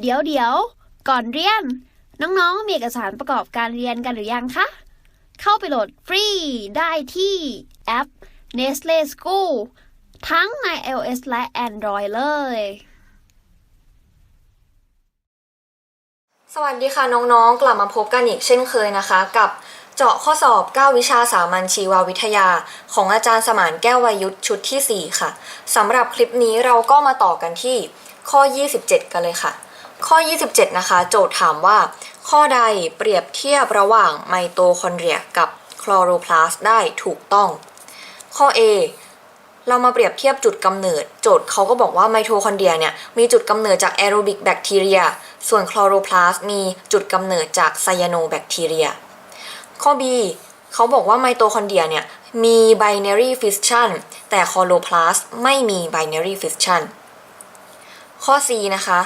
เดี๋ยวเดี๋ยว ก่อนเรียน น้องๆ มีเอกสารประกอบการเรียนกันหรือยังคะ เข้าไปโหลดฟรีได้ที่แอป Nestle School ทั้งใน iOS และ Android เลย สวัสดีค่ะน้องๆ กลับมาพบกันอีกเช่นเคยนะคะ กับเจาะข้อสอบ 9 วิชาสามัญชีววิทยา ของอาจารย์สมานแก้ววายุทธชุดที่ 4 ค่ะสำหรับคลิปนี้เราก็มาต่อกันที่ข้อ 27 กันเลยค่ะ ข้อ 27 นะคะ โจทย์ถามว่า ข้อใดเปรียบเทียบระหว่างไมโตคอนเดรียกับคลอโรพลาสต์ได้ถูกต้อง ข้อ A เรามาเปรียบเทียบจุดกำเนิด โจทย์เขาก็บอกว่าไมโทคอนเดรียเนี่ยมีจุดกำเนิดจากแอโรบิกแบคทีเรีย ส่วนคลอโรพลาสต์มีจุดกำเนิดจากไซยาโนแบคทีเรีย ข้อ B เขาบอกว่าไมโตคอนเดรียเนี่ยมี binary fission แต่คลอโรพลาสต์ไม่มี binary fission ข้อ C นะคะ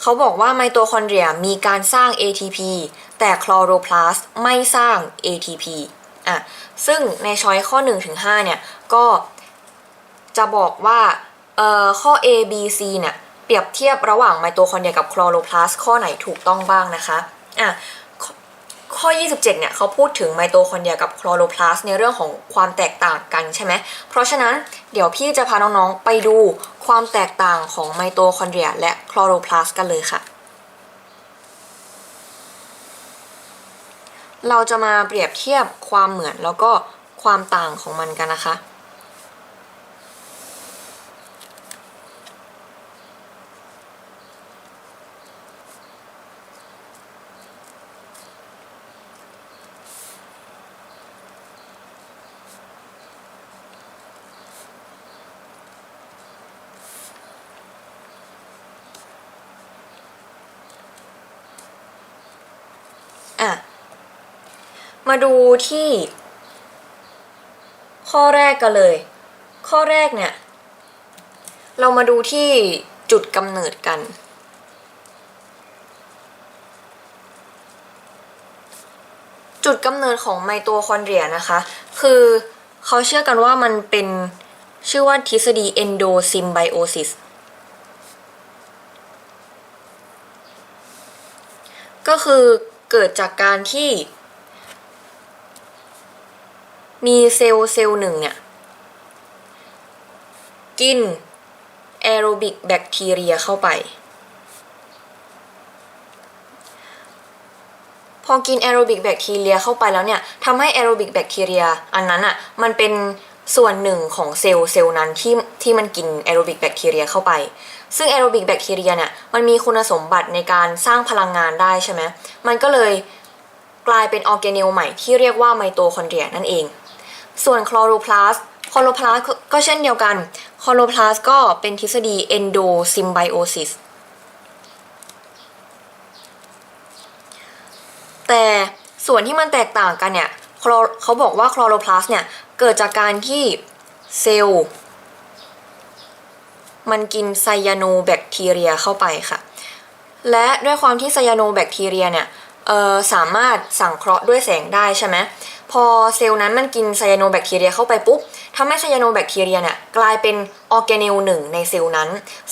เขาบอกว่าไมโตคอนเดรียมีการสร้าง ATP แต่คลอโรพลาสต์ไม่สร้าง ATP อะ ซึ่งในช้อยข้อ 1-5เนี่ย ก็จะบอกว่าเอ่อข้อ A B C เนี่ย เปรียบเทียบระหว่างไมโตคอนเดรียกับคลอโรพลาสต์ข้อไหนถูกต้องบ้างนะคะ อะ ข้อ 27 เนี่ยเขาพูดถึงไมโตคอนเดรียกับคลอโรพลาสในเรื่องของความแตกต่างกันใช่ไหม เพราะฉะนั้นเดี๋ยวพี่จะพาน้องๆไปดูความแตกต่างของไมโตคอนเดรียและคลอโรพลาสกันเลยค่ะ เราจะมาเปรียบเทียบความเหมือนแล้วก็ความต่างของมันกันนะคะ มาดูที่ ข้อแรกกันเลย ข้อแรกเนี่ย เรามาดูที่จุดกำเนิดกัน จุดกำเนิดของไมโตคอนเดรียนะคะ คือเขาเชื่อกันว่ามันเป็นชื่อว่าทฤษฎี endosymbiosis ก็คือเกิดจากการที่ มีเซลล์เซลล์หนึ่งเนี่ย กินแอโรบิกแบคทีเรียเข้าไป พอกินแอโรบิกแบคทีเรียเข้าไปแล้วเนี่ยทำให้แอโรบิกแบคทีเรียอันนั้นอะ่ะมันเป็นส่วนหนึ่งของเซลล์เซลล์นั้นที่ที่มันกินแอโรบิกแบคทีเรียเข้าไป ซึ่งแอโรบิกแบคทีเรียเนี่ยมันมีคุณสมบัติในการสร้างพลังงานได้ใช่ไหมมันก็เลยกลายเป็นออร์แกเนลใหม่ที่เรียกว่าไมโตคอนเดรียนั่นเอง ส่วนคลอโรพลาสคลอโรพลาสก็เช่นเดียวกันคลอโรพลาสก็เป็นทฤษฎี endosymbiosis แต่ส่วนที่มันแตกต่างกันเนี่ยเขาบอกว่าคลอโรพลาสเนี่ย เกิดจากการที่เซลล์มันกินไซยาโนแบคทีเรียเข้าไปค่ะ และด้วยความที่ไซยาโนแบคทีเรียเนี่ยสามารถสังเคราะห์ด้วยแสงได้ใช่ไหม พอเซลล์นั้นมันกินไซยาโนแบคทีเรียเข้าไปปุ๊บทำให้ไซยาโนแบคทีเรียเนี่ยกลายเป็นออร์แกเนลหนึ่งในเซลล์นั้น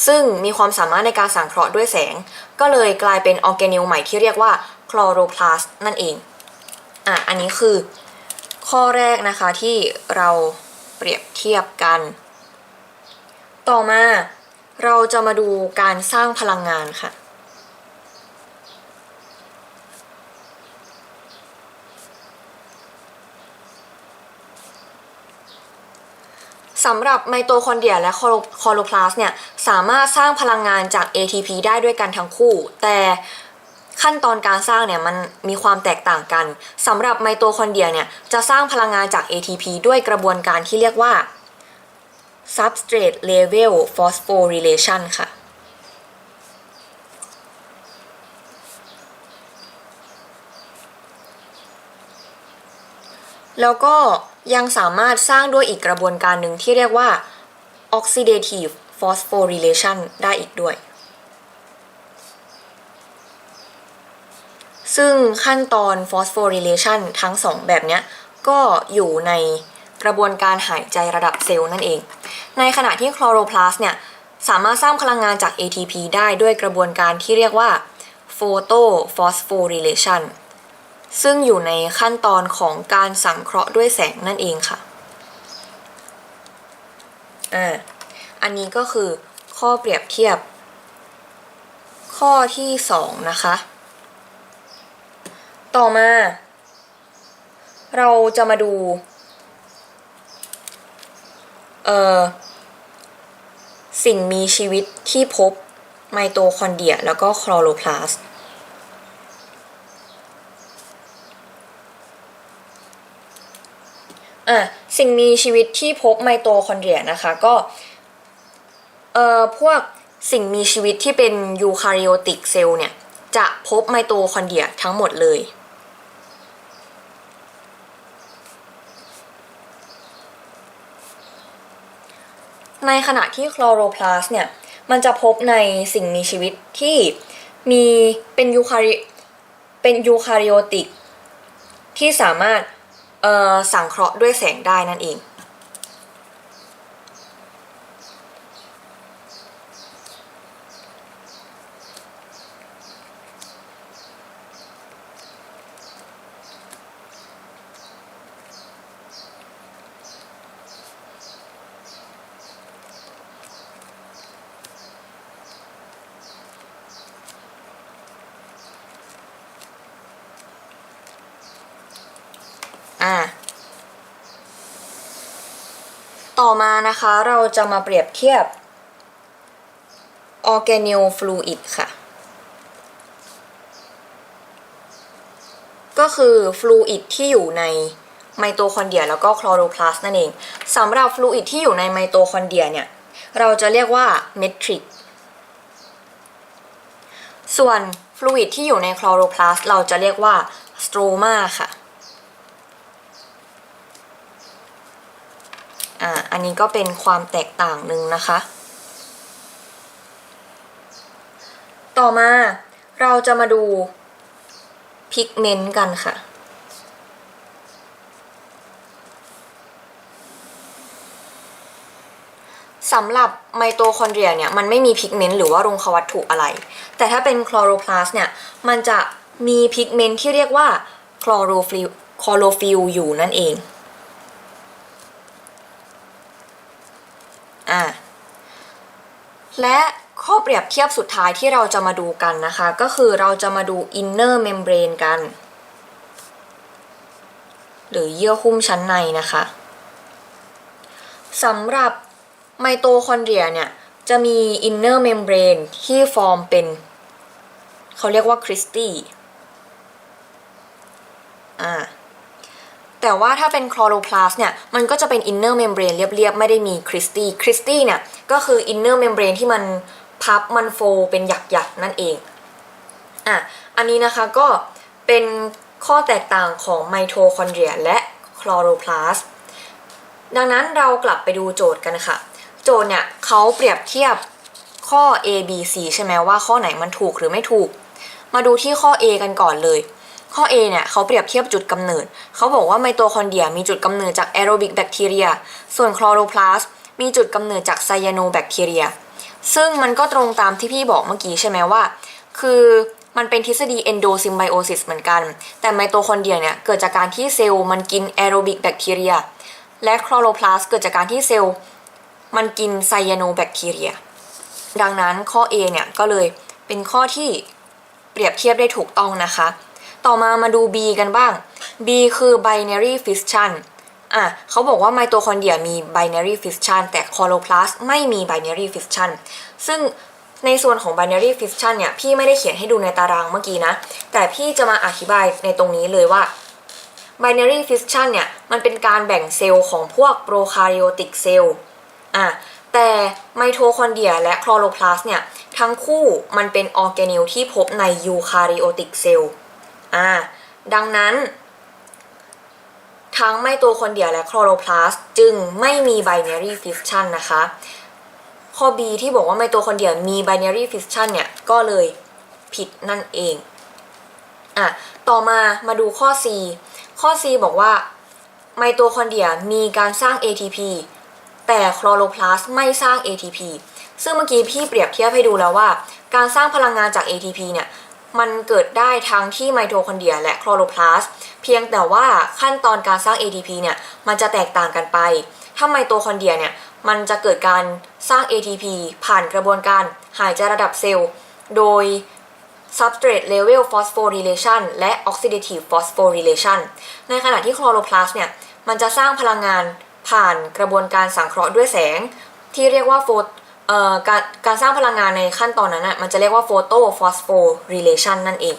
ซึ่งมีความสามารถในการสังเคราะห์ด้วยแสง ก็เลยกลายเป็นออร์แกเนลใหม่ที่เรียกว่าคลอโรพลาสต์นั่นเองอะอันนี้คือข้อแรกนะคะที่เราเปรียบเทียบกัน ต่อมาเราจะมาดูการสร้างพลังงานค่ะ สำหรับไมโตคอนเดรียและคลอโรพลาสเนี่ยสามารถสร้างพลังงานจาก ATP ได้ด้วยกันทั้งคู่ แต่ขั้นตอนการสร้างเนี่ยมันมีความแตกต่างกันสำหรับไมโตคอนเดรียเนี่ยจะสร้างพลังงานจาก ATP ด้วยกระบวนการที่เรียกว่า substrate level phosphorylation ค่ะแล้วก็ ยังสามารถสร้างด้วยอีกกระบวนการหนึ่งที่เรียกว่า oxidative phosphorylation ได้อีกด้วย ซึ่งขั้นตอน phosphorylation ทั้งสองแบบนี้ก็อยู่ในกระบวนการหายใจระดับเซลล์นั่นเอง ในขณะที่คลอโรพลาส์เนี่ยสามารถสร้างพลังงานจาก ATP ได้ด้วยกระบวนการที่เรียกว่า photophosphorylation ซึ่งอยู่ในขั้นตอนของการสังเคราะห์ด้วยแสงนั่นเองค่ะอ่าอันนี้ก็คือข้อเปรียบเทียบ ข้อที่ 2 นะคะ ต่อมา เราจะมาดู เอ่อ สิ่งมีชีวิตที่พบไมโตคอนเดรียแล้วก็คลอโรพลาสต์ อะ สิ่งมีชีวิตที่พบไมโตคอนเดรียนะคะก็เอ่อพวกสิ่งมีชีวิตที่เป็นยูคาริโอติกเซลล์เนี่ย จะพบไมโตคอนเดรียทั้งหมดเลย ในขณะที่คลอโรพลาสเนี่ย มันจะพบในสิ่งมีชีวิตที่มีเป็นยูคาริเป็นยูคาริโอติกที่สามารถ สังเคราะห์ด้วยแสงได้นั่นเอง อ่า ต่อมานะคะเราจะมาเปรียบเทียบ organel fluid ค่ะ ก็คือฟลูอิดที่อยู่ในไมโตคอนเดรียแล้วก็คลอโรพลาสต์นั่นเองสำหรับฟลูอิดที่อยู่ในไมโตคอนเดรียเนี่ยเราจะเรียกว่าเมทริกส่วนฟลูอิดที่อยู่ในคลอโรพลาสต์เราจะเรียกว่าสโตรมาค่ะ อ่าอันนี้ก็เป็นความแตกต่างหนึ่งนะคะ ต่อมาเราจะมาดูพิกเมนต์กันค่ะสำหรับไมโตคอนเดรียเนี่ยมันไม่มีพิกเมนต์หรือว่ารงควัตถุอะไร แต่ถ้าเป็นคลอโรพลาสเนี่ยมันจะมีพิกเมนต์ที่เรียกว่าคลอโรฟิลคลอโรฟิลอยู่นั่นเอง อ่าและข้อเปรียบเทียบสุดท้ายที่เราจะมาดูกันนะคะ ก็คือเราจะมาดู inner membrane กัน หรือเยื่อหุ้มชั้นในนะคะสำหรับไมโตคอนเดรียเนี่ย จะมี inner membrane ที่ฟอร์มเป็น เขาเรียกว่าคริสตี้อ่า แต่ว่าถ้าเป็นคลอโรพลาสเนี่ยมันก็จะเป็นอินเนอร์เมมเบรนเรียบๆ ไม่ได้มีคริสตี้คริสตี้เนี่ยก็คืออินเนอร์เมมเบรนที่มันพับมันโฟเป็นหยักๆ นั่นเองอะอันนี้นะคะก็เป็นข้อแตกต่างของไมโทคอนเดรียและคลอโรพลาสดังนั้นเรากลับไปดูโจทย์กันค่ะ โจทย์เนี่ยเขาเปรียบเทียบข้อ A B C ใช่ไหมว่าข้อไหนมันถูกหรือไม่ถูก มาดูที่ข้อ A กันก่อนเลย ข้อ A เนี่ยเขาเปรียบเทียบจุดกำเนิด เขาบอกว่าไมโตคอนเดรียมีจุดกำเนิดจากแอโรบิกแบคทีเรีย ส่วนคลอโรพลาสมีจุดกำเนิดจากไซยาโนแบคทีเรีย ซึ่งมันก็ตรงตามที่พี่บอกเมื่อกี้ใช่ไหมว่า คือมันเป็นทฤษฎีเอนโดซิมไบโอซิสเหมือนกัน แต่ไมโตคอนเดรียเนี่ยเกิดจากการที่เซลล์มันกินแอโรบิกแบคทีเรีย และคลอโรพลาสต์เกิดจากการที่เซลล์มันกินไซยาโนแบคทีเรีย ดังนั้นข้อ A เนี่ยก็เลยเป็นข้อที่เปรียบเทียบได้ถูกต้องนะคะ ต่อมามาดู B กันบ้าง B คือ binary fission อะเขาบอกว่าไมโตคอนเดรียมี binary fission แต่คลอโรพลาสไม่มี binary fission ซึ่งในส่วนของ binary fission เนี่ย พี่ไม่ได้เขียนให้ดูในตารางเมื่อกี้นะ แต่พี่จะมาอธิบายในตรงนี้เลยว่า binary fission เนี่ย มันเป็นการแบ่งเซลล์ของพวก prokaryotic เซลล์อะแต่ไมโทคอนเดรียและคลอโรพลาสเนี่ย ทั้งคู่มันเป็นออร์แกเนลที่พบในยูคาริโอติกเซลล์ อ่าดังนั้น ทั้งไมโตคนเดียวและคลอโรพลาสจึงไม่มี binary fission นะคะ ข้อ B ที่บอกว่าไมโตคนเดียวมี binary fission เนี่ย ก็เลยผิดนั่นเองอะต่อมามาดูข้อ C ข้อ C บอกว่าไมโตคอนเดียมีการสร้าง ATP แต่คลอโรพลาสไม่สร้าง ATP ซึ่งเมื่อกี้พี่เปรียบเทียบให้ดูแล้วว่า การสร้างพลังงานจาก ATP เนี่ย มันเกิดได้ทั้งที่ไมโทคอนเดรียและคลอโรพลาสต์เพียงแต่ว่าขั้นตอนการสร้าง ATP เนี่ยมันจะแตกต่างกันไป ถ้าไมโทคอนเดรียเนี่ยมันจะเกิดการสร้าง ATP ผ่านกระบวนการหายใจระดับเซลล์ โดย substrate level phosphorylation และ oxidative phosphorylation ในขณะที่คลอโรพลาสต์เนี่ยมันจะสร้างพลังงานผ่านกระบวนการสังเคราะห์ด้วยแสง ที่เรียกว่าโฟ เอ่อการการสร้างพลังงานในขั้นตอนนั้นน่ะมันจะเรียกว่า photo phosphorylation นั่นเอง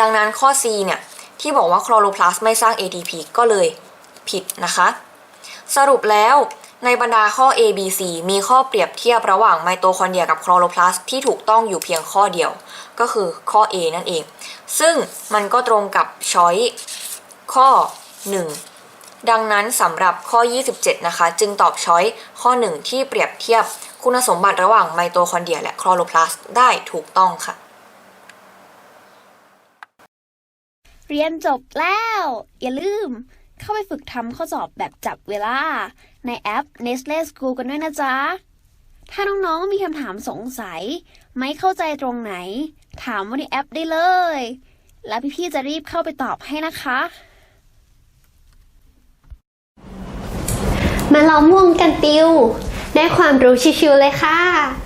ดังนั้นข้อ C เนี่ย ที่บอกว่าคลอโรพลาสไม่สร้าง ATP ก็เลยผิดนะคะ สรุปแล้วในบรรดาข้อ A B C มีข้อเปรียบเทียบระหว่างไมโตคอนเดรียกับคลอโรพลาสที่ถูกต้องอยู่เพียงข้อเดียว ก็คือข้อ A นั่นเอง ซึ่งมันก็ตรงกับช้อยข้อ 1 ดังนั้นสำหรับข้อ 27 นะคะ จึงตอบช้อยข้อ 1 ที่เปรียบเทียบคุณสมบัติระหว่างไมโตคอนเดรียและคลอโรพลาสต์ได้ถูกต้องค่ะ เรียนจบแล้ว อย่าลืมเข้าไปฝึกทำข้อสอบแบบจับเวลา ในแอป Nestle School กันด้วยนะจ๊ะ ถ้าน้องๆมีคำถามสงสัย ไม่เข้าใจตรงไหน ถามว่าในแอปได้เลย แล้วพี่ๆจะรีบเข้าไปตอบให้นะคะ มาล้อมวงกันติว ได้ความรู้ชิวๆเลยค่ะ